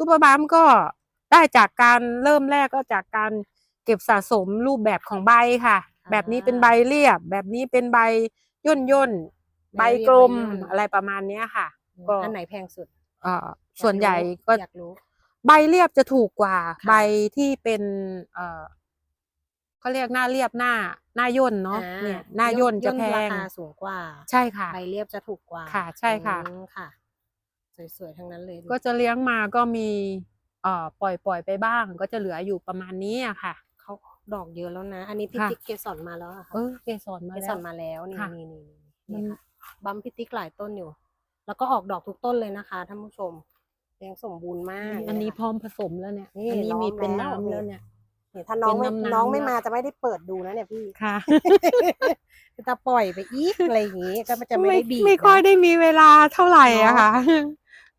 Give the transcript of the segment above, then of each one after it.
ตู้ปลาบัมก็ได้จากการเริ่มแรกก็จากการเก็บสะสมรูปแบบของใบค่ะ แบบนี้เป็นใบเรียบ แบบนี้เป็นใบย่นย่นๆใบกลมอะไรประมาณเนี้ยค่ะก็อันไหนแพงสุดเอ่อส่วนใหญ่ก็อยากรู้ ใบเรียบจะถูกกว่าค่ะใบที่เป็น เอ่อเขาเรียกหน้าเรียบหน้าหน้าย่นเนาะอ่เนี่ยหน้าย่นจะแพรางคาสูงกว่า ใช่ค่ะ ใบเรียบจะถูกกว่าค่ะ ใช่ค่ะอืมค่ะ สวยๆทั้งนั้นเลยดูก็จะเลี้ยงมาก็มีเอ่อปล่อยปล่อยไปบ้าง ก็จะเหลืออยู่ประมาณนี้อะค่ะ เขาดอกเยอะแล้วนะ อันนี้พี่ค่ะติ๊กเกสรมาแล้วอะค่ะเออเกสรมาเกแล้สวรมาแล้วนี่ค่ะนี่นี่มันี่นค่ะบัมพี่ติ๊กหลายต้นอยู่ แล้วก็ออกดอกทุกต้นเลยนะคะท่านผู้ชมยังสมบูรณ์มาก อันนี้เลยพร้อมผสมแล้วเนี่ยนี่อันนี้ล้อมมีเป็นแล้วน้ำนี่แล้วเนี่ยเนี่ยถ้าน้องไม่เป็นน้ำๆน้องไม่แล้วมาจะไม่ได้เปิดดูนะเนี่ยพี่ค่ะจะปล่อยไปอีกอะไรอย่างงี้ก็จะไม่ได้บีบไม่ค่อยนะได้มีเวลาเท่าไหร่อะเนาะค่ะ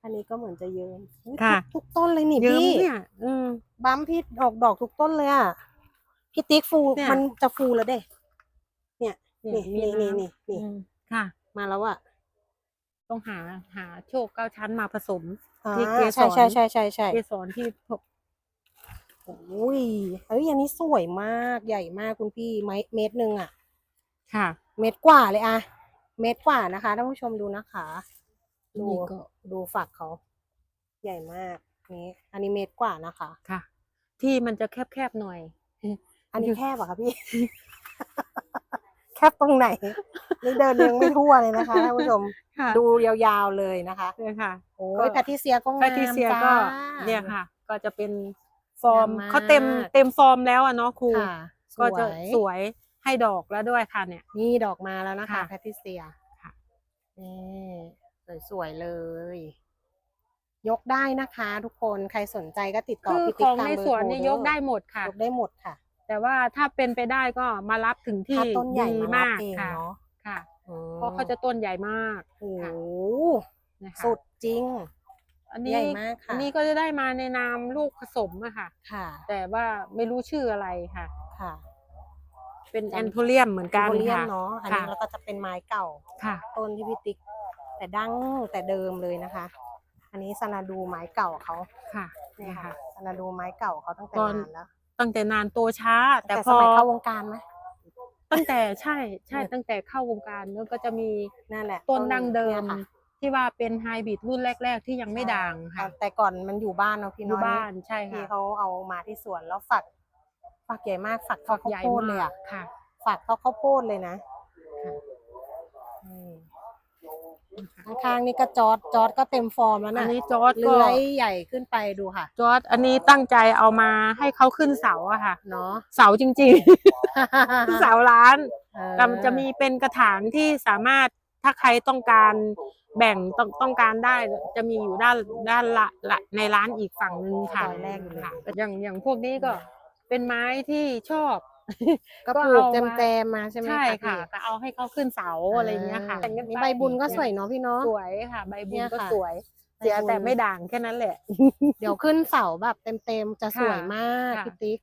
อันนี้ก็เหมือนจะเยอะอุ๊ยค่ะ ทุกทุกต้นเลยนี่เยิ้มพี่เนี่ยอืมบัมพี่ออกดอกทุกต้นเลยอะพี่ติ๊กฟูเนี่ย มันจะฟูแล้วเด้เนี่ยเนี่ยนี่มีนี่นี่ำนี่นี่อืมค่ะ มาแล้วอะต้องหาหาโชคเก้าชั้นมาผสมอ่าที่เกสรใช่ใช่ใช่ใช่ใช่เกสรที่พบโอ้ยเฮ้ยอันนี้สวยมากใหญ่มากคุณพี่ไม้เมตรหนึ่งอะ ค่ะ เมตรกว่าเลยอะเมตรกว่านะคะท่านผู้ชมดูนะคะ ดูนี่ก็ ดูฝักเขา ใหญ่มากนี่อันนี้เมตรกว่านะคะ ค่ะ ที่มันจะแคบๆหน่อย อันนี้แคบอะคะพี่ แคบตรงไหนนี่เดินยังไม่ทั่วเลยนะคะท่านผู้ชม ค่ะดูยาวๆเลยนะคะเนี่ยค่ะ โอ้ก็ ยแพทริเซียก็งามแพทริเซียก็ จ้า เนี่ยค่ะ ก็จะเป็นฟอร์มงามมาก เขาเต็มเต็มฟอร์มแล้วอะเนาะครูค่ะก็จะสวยสวยให้ดอกแล้วด้วยค่ะเนี่ย นี่ดอกมาแล้วนะคะค่ะแพทริเซียค่ะ นี่ สวยๆเลย ยกได้นะคะ ทุกคนใครสนใจก็ติดต่อคือพี่ขติ๊กองตามในเบอร์สวนโทรเนี่ยเอยกได้หมดค่ะ ยกได้หมดค่ะ แต่ว่าถ้าเป็นไปได้ก็มารับถึงที่ถ้าต้นใหญ่ดีมารับมากเองค่ะเนาะค่ะ อืมเพราะเขาจะต้นใหญ่มากโอ้โหค่ะนะคะสุดจริง อันนี้ใหญ่มากค่ะ อันนี้ก็จะได้มาในนามลูกผสมอะค่ะ ค่ะแต่ว่าไม่รู้ชื่ออะไรค่ะ ค่ะเป็นจำแอนโทเรียมเหมือนกันโพเลียมค่ะ เนาะอันนี้ค่ะ แล้วก็จะเป็นไม้เก่า ค่ะ ต้นที่พี่ติ๊ก แต่ดั้งแต่เดิมเลยนะคะ อันนี้สนาดูไม้เก่าเขาค่ะเนี่เนี่ยยค่ะค่ะสนาดูไม้เก่าเขาตั้งแต่ตอนนานแล้วตั้งแต่นานโตช้า แต่แต่พสอมัยเข้าวงการไหมตั้งแต่ใช่ใช่เนี่ยตั้งแต่เข้าวงการแล้วก็จะมีนั่นแหละต้นดั้งเดินี่มยค่ะที่ว่าเป็นไฮบริดรุ่นแรก ๆ ที่ยังไม่ด่างค่ะ แต่ก่อนมันอยู่บ้านเนาะพี่อน้ยู่อยบ้านใช่ที่ค่ะเขาเอามาที่สวนแล้วฝักฝักใหญ่มากฝักเท่าฝักข้าวใหญ่โพดมาเลยกอะค่ะ ฝักเท่าข้าวโพดเลยนะอืม ข้างๆนี่ก็จอร์ดจอร์ดก็เต็มฟอร์มแล้วอันะนนี้จอร์ดก็เลื้อยใหญ่ขึ้นไปดูค่ะ จอร์ดอันนี้ตั้งใจเอามาให้เขาขึ้นเสาอะค่ะ เนาะเสาจริงๆ เสาร้านเออก็จะมีเป็นกระถางที่สามารถถ้าใครต้องการแบ่งต้องต้องการได้จะมีอยู่ด้านด้านละละในร้านอีกฝั่งหนึ่งค่ะซอยแรกอยู่เลย ค่ะอย่างอย่างพวกนี้ก็เป็นไม้ที่ชอบ ก็ก็ปลูกเอาเต็มมาเต็มๆมาใช่ไหมใช่พี่ค่ะก็เอาให้เขาขึ้นเสาอะไรอย่างเงี้ยค่ะอ่านี่ใบบุญก็สวยเนาะพี่เนาะสวยค่ะ ใบบุเนี่ญยก็ค่ะสวยใบเสียบุญแต่ไม่ด่างแค่นั้นแหละ เดี๋ยวขึ้นเสาแบบเต็มๆจะสวยมากค่ะพี่ติ๊ก